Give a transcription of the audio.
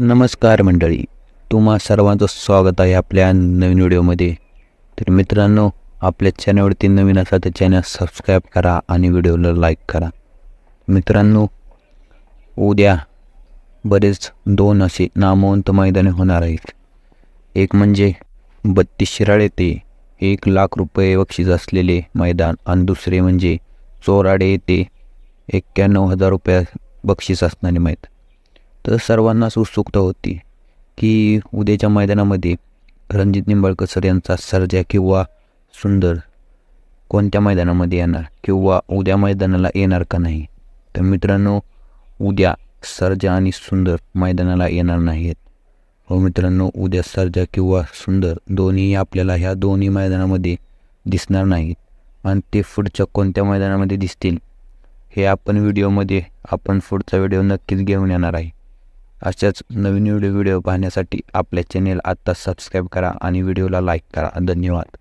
नमस्कार मंडळी. तुम्हा सर्वांचं स्वागत आहे आपल्या नवीन व्हिडिओमध्ये. तर मित्रांनो आपल्या चॅनलवरती नवीन असा तर चॅनल सबस्क्राईब करा आणि व्हिडिओला लाईक करा. मित्रांनो उद्या बरेच दोन असे नामवंत मैदाने होणार आहेत. एक म्हणजे बत्तीस शिराळे ते एक लाख रुपये बक्षीस असलेले मैदान आणि दुसरे म्हणजे चोराडे येथे एक्क्याण्णव हजार रुपये बक्षीस असणारे मैदान. तर सर्वांनाच उत्सुकता होती की उद्याच्या मैदानामध्ये रणजित निंबाळकर सर यांचा सर्जा किंवा सुंदर कोणत्या मैदानामध्ये येणार किंवा उद्या मैदानाला येणार का नाही? तर मित्रांनो उद्या सर्जा आणि सुंदर मैदानाला येणार नाहीत. हो मित्रांनो उद्या सर्जा किंवा सुंदर दोन्ही आपल्याला ह्या दोन्ही मैदानामध्ये दिसणार नाहीत. आणि ते पुढच्या कोणत्या मैदानामध्ये दिसतील हे आपण व्हिडिओमध्ये आपण पुढचा व्हिडिओ नक्कीच घेऊन येणार आहे. अशाच नवीन व्हिडिओ व्हिडिओ पाहण्यासाठी आपल्या चॅनेल आत्ता सबस्क्राईब करा आणि व्हिडिओला लाईक करा. धन्यवाद.